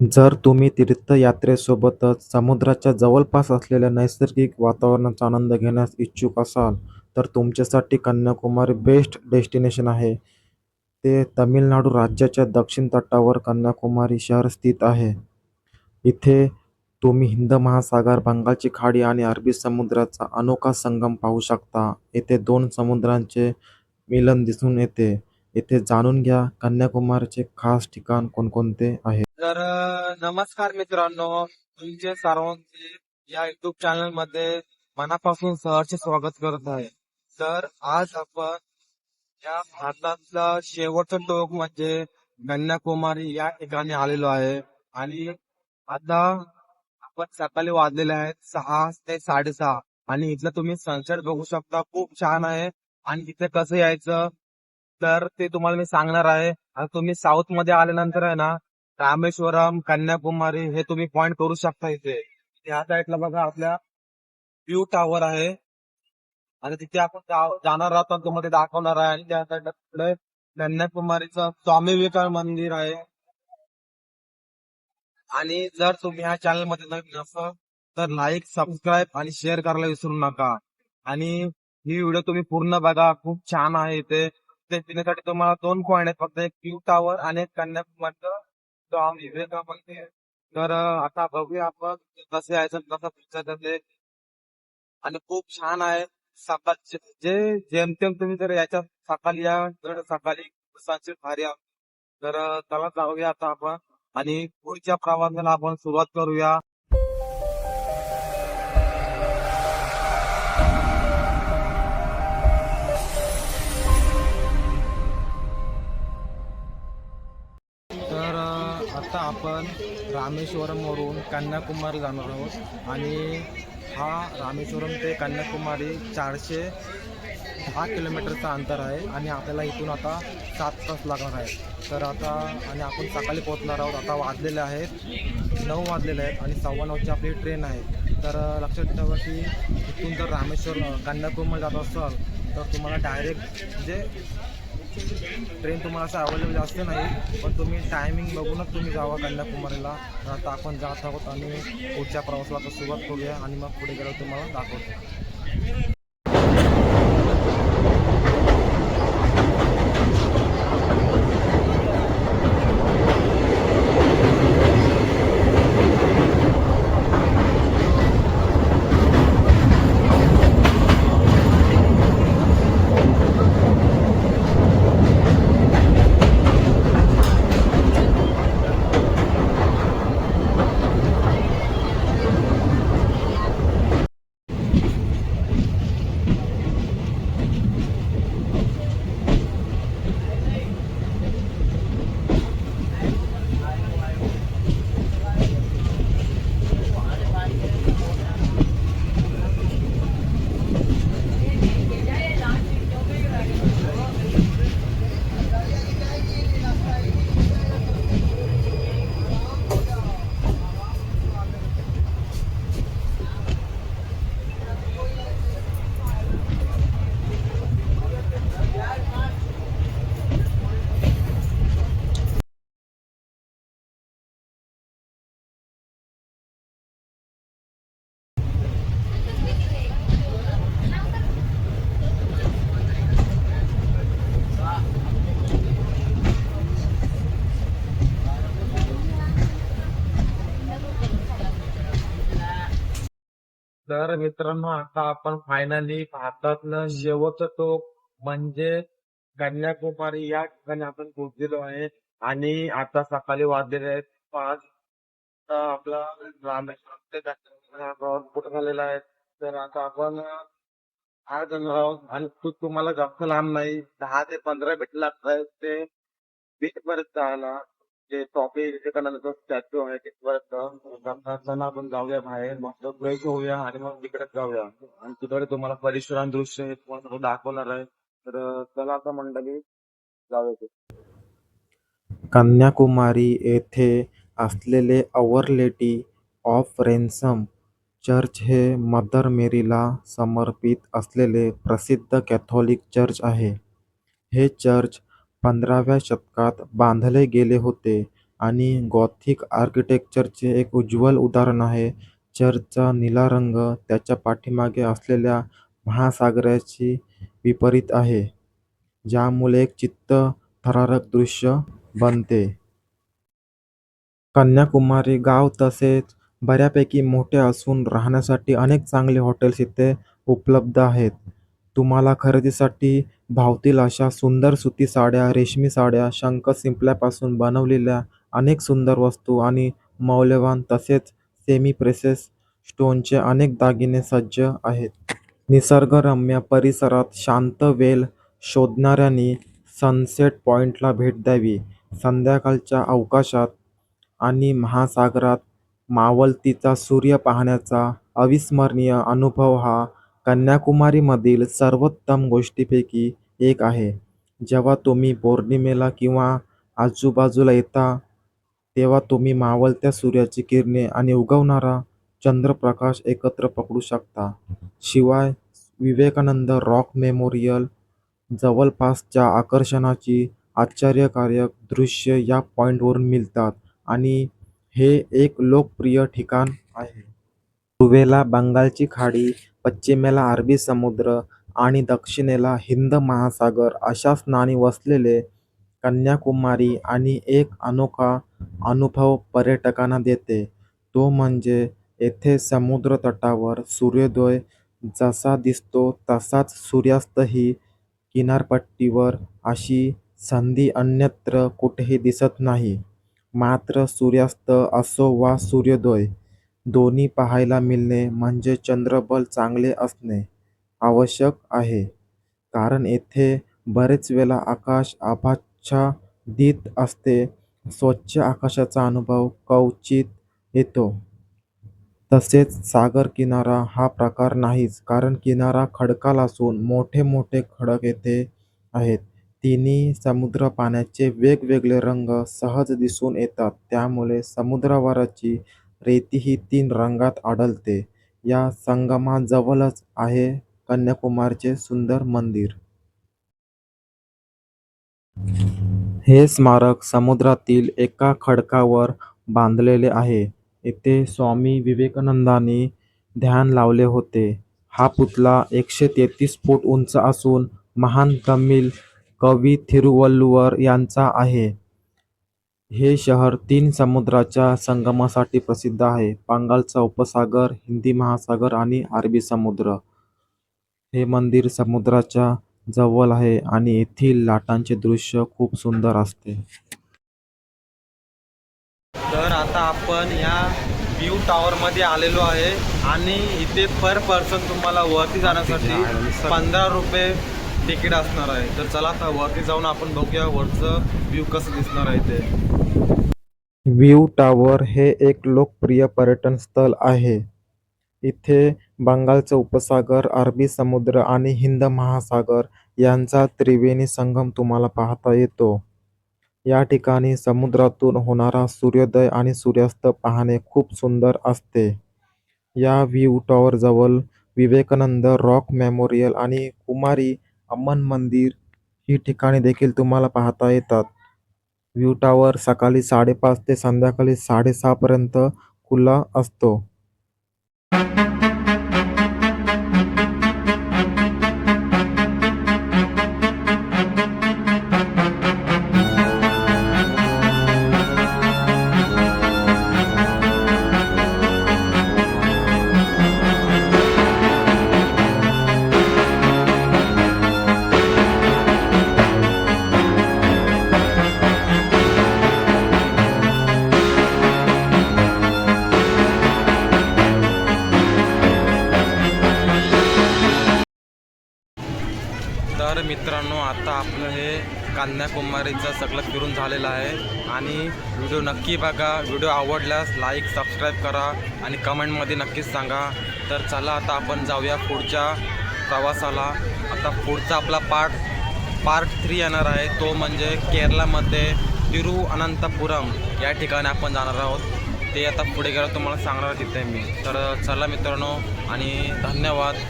जर तुम्ही तीर्थयात्रेसोबतच समुद्राच्या जवळपास असलेल्या नैसर्गिक वातावरणाचा आनंद घेण्यास इच्छुक असाल तर तुमच्यासाठी कन्याकुमारी बेस्ट डेस्टिनेशन आहे. ते तमिळनाडू राज्याच्या दक्षिण तटावर कन्याकुमारी शहर स्थित आहे. इथे तुम्ही हिंद महासागर, बंगालची खाडी आणि अरबी समुद्राचा अनोखा संगम पाहू शकता. येथे दोन समुद्रांचे मिलन दिसून येते. येथे जाणून घ्या कन्याकुमारीचे खास ठिकाण कोणकोणते आहे तर नमस्कार मित्रांनो. तुमचे सर्वांचे या युट्यूब चॅनलमध्ये मनापासून सहर्ष स्वागत करत आहे. तर आज आपण या भारतातला शेवटचं टोक म्हणजे कन्याकुमारी या ठिकाणी आलेलो आहे. आणि आता आपण सकाळी वाजलेले आहेत सहा ते साडेसहा. आणि इथलं तुम्ही सनसेट बघू शकता. खूप छान आहे. आणि इथे कसं यायचं? तर ते तुम्हाला मी सांगणार आहे. आणि तुम्ही साऊथमध्ये आल्यानंतर आहे ना रामेश्वरम कन्याकुमारी हे तुम्ही पॉइंट करू शकता इथे. ह्या साईडला बघा आपल्या व्यू टॉवर आहे. आणि तिथे आपण जाणार आहोत तुम्हाला दाखवणार आहे. आणि त्या साईडला तिकडे कन्याकुमारीचं स्वामी विवेकानंद मंदिर आहे. आणि जर तुम्ही ह्या चॅनलमध्ये नवीन असाल तर लाईक सबस्क्राईब आणि शेअर करायला विसरू नका. आणि ही व्हिडिओ तुम्ही पूर्ण बघा. खूप छान आहे इथे. ते पिण्यासाठी तुम्हाला दोन पॉइंट आहेत. फक्त एक व्यू टॉवर आणि एक कन्याकुमारीचं तर आता बघूया आपण कसं यायचं कसं पिक्चर ते आणि खूप छान आहे. सकाळचे जे जेमतेम तुम्ही जर याच्या सकाळी या तर सकाळी सनसेट भारी तर त्याला जाऊया आता आपण. आणि पुढच्या प्रवासाला आपण सुरुवात करूया. आपण रामेश्वरमवरून कन्याकुमारी जाणार आहोत. आणि हा रामेश्वरम ते कन्याकुमारी चारशे दहा किलोमीटरचं अंतर आहे. आणि आपल्याला इथून आता सात तास लागणार आहे. तर आता आणि आपण सकाळी पोहोचणार आहोत. आता वाजलेले आहेत. नऊ वाजलेले आहेत आणि सव्वा नऊची आपली ट्रेन आहे. तर लक्षात ठेवा की इथून जर रामेश्वर कन्याकुमारी जात असाल तर तुम्हाला डायरेक्ट म्हणजे ट्रेन तुम्हाला असं अवेलेबल जास्त नाही पण तुम्ही टायमिंग बघूनच तुम्ही जावा कन्याकुमारीला. आता आपण जात आहोत आणि पुढच्या प्रवासाला तर सुरुवात करूया आणि मग पुढे गेलो तुम्हाला दाखवतो. तर मित्रांनो आता आपण फायनली भारतातलं शेवटचं टोक म्हणजे कन्याकुमारी या ठिकाणी आपण पोहोचलेलो आहे. आणि आता सकाळी वाजलेले आहेत पाच. आता आपला रामेश्वर ते झालेला आहे? तर आता आपण आज आहोत आणि तुम्हाला जास्त लांब नाही. दहा ते पंधरा मिनिट लागत ते बीच पर्यंत जायला जे स्वामी विवेकानंदाचा स्टॅच्यू आहे तिथपर्यंत आपण जाऊया बाहेर. मस्त फ्रेश होऊया आणि मग तिकडे जाऊया. आणि तिकडे तुम्हाला परिसरान दृश्य हे तुम्हाला सगळं दाखवणार आहे. तर अं, चला आता मंडळी जाऊया कन्याकुमारी येथे असलेले our lady of ransom church हे मदर मेरीला समर्पित असलेले प्रसिद्ध कॅथोलिक चर्च आहे. हे चर्च पंधराव्या शतकात बांधले गेले होते आणि गॉथिक आर्किटेक्चरचे एक उज्ज्वल उदाहरण आहे. चर्चचा निळा रंग त्याच्या पाठीमागे असलेल्या महासागराची विपरीत आहे ज्यामुळे एक चित्तथरारक दृश्य बनते. कन्याकुमारी गाव तसेच बऱ्यापैकी मोठे असून राहण्यासाठी अनेक चांगले हॉटेल्स इथे उपलब्ध आहेत. तुम्हाला खरेदीसाठी भावतील अशा सुंदर सुती साड्या रेशमी साड्या शंख शिंपल्यापासून बनवलेल्या अनेक सुंदर वस्तू आणि मौल्यवान तसेच सेमी प्रेसेस स्टोनचे अनेक दागिने सज्ज आहेत. निसर्गरम्य परिसरात शांत वेल शोधणाऱ्यांनी सनसेट पॉइंटला भेट द्यावी. संध्याकाळच्या अवकाशात आणि महासागरात मावळतीचा सूर्य पाहण्याचा अविस्मरणीय अनुभव हा कन्याकुमारीमधील सर्वोत्तम गोष्टींपैकी एक आहे. जेव्हा तुम्ही पौर्णिमेला किंवा आजूबाजूला येता तेव्हा तुम्ही मावळत्या सूर्याची किरणे आणि उगवणारा चंद्रप्रकाश एकत्र पकडू शकता. शिवाय विवेकानंद रॉक मेमोरियल जवळपासच्या आकर्षणाची आश्चर्यकारक दृश्य या पॉईंटवरून मिळतात आणि हे एक लोकप्रिय ठिकाण आहे. पूर्वेला बंगालची खाडी पश्चिमेला अरबी समुद्र आणि दक्षिणेला हिंद महासागर अशा स्नानी वसलेले कन्याकुमारी आणि एक अनोखा अनुभव पर्यटकांना देते. तो म्हणजे येथे समुद्रतटावर सूर्योदय जसा दिसतो तसाच सूर्यास्तही किनारपट्टीवर अशी संधी अन्यत्र कुठेही दिसत नाही. मात्र सूर्यास्त असो वा सूर्योदय दोन्ही पाहायला मिळणे म्हणजे चंद्रबल चांगले असणे आवश्यक आहे. कारण येथे बरेच वेळा आकाश आभाच्छादित असते स्वच्छ आकाशाचा अनुभव क्वचित येतो. तसेच सागर किनारा हा प्रकार नाहीच कारण किनारा खडकाळ असून मोठे मोठे खडक येथे आहेत. तिन्ही समुद्रपाण्याचे वेगवेगळे रंग सहज दिसून येतात त्यामुळे समुद्रावरची रेती ही तीन रंगात आढळते. या संगमाजवळच आहे कन्याकुमारीचे सुंदर मंदिर. हे स्मारक समुद्रातील एका खडकावर बांधलेले आहे. येथे स्वामी विवेकानंदांनी ध्यान लावले होते. हा पुतळा एकशे तेहतीस फूट उंच असून महान तमिळ कवी थिरुवल्लुवर यांचा आहे. हे शहर तीन समुद्राच्या संगमासाठी प्रसिद्ध आहे. बंगालचा उपसागर हिंदी महासागर आणि अरबी समुद्र. हे मंदिर समुद्राच्या जवळ आहे आणि येथील लाटांचे दृश्य खूप सुंदर असते. तर आता आपण या व्ह्यू टॉवर मध्ये आलेलो आहे आणि इथे पर पर्सन तुम्हाला वरती जाण्यासाठी पंधरा रुपये तिकीट असणार आहे. तर चला आता वरती जाऊन आपण बघूया वरचं व्ह्यू कसं दिसणार आहे ते. व्ह्यू टॉवर हे एक लोकप्रिय पर्यटन स्थळ आहे. इथे बंगालचा उपसागर अरबी समुद्र आणि हिंद महासागर यांचा त्रिवेणी संगम तुम्हाला पाहता येतो. या ठिकाणी समुद्रातून होणारा सूर्योदय आणि सूर्यास्त पाहणे खूप सुंदर असते. या व्ह्यू टॉवरजवळ विवेकानंद रॉक मेमोरियल आणि कुमारी अम्मन मंदिर ही ठिकाणे देखील तुम्हाला पाहता येतात. व्ह्यू टॉवर सकाळी साडेपाच ते संध्याकाळी साडेसहापर्यंत खुला असतो. मित्रांनो आता आपलं हे कन्याकुमारीचं सगळं फिरून झालेलं आहे. आणि व्हिडिओ नक्की बघा. व्हिडिओ आवडल्यास लाईक सबस्क्राईब करा आणि कमेंटमध्ये नक्कीच सांगा. तर चला आता आपण जाऊया पुढच्या प्रवासाला. आता पुढचा आपला पार्ट पार्ट थ्री येणार आहे. तो म्हणजे केरळामध्ये तिरुअनंतपुरम या ठिकाणी आपण जाणार आहोत. ते आता पुढे गेलं तुम्हाला सांगणार तिथे मी. तर चला मित्रांनो आणि धन्यवाद.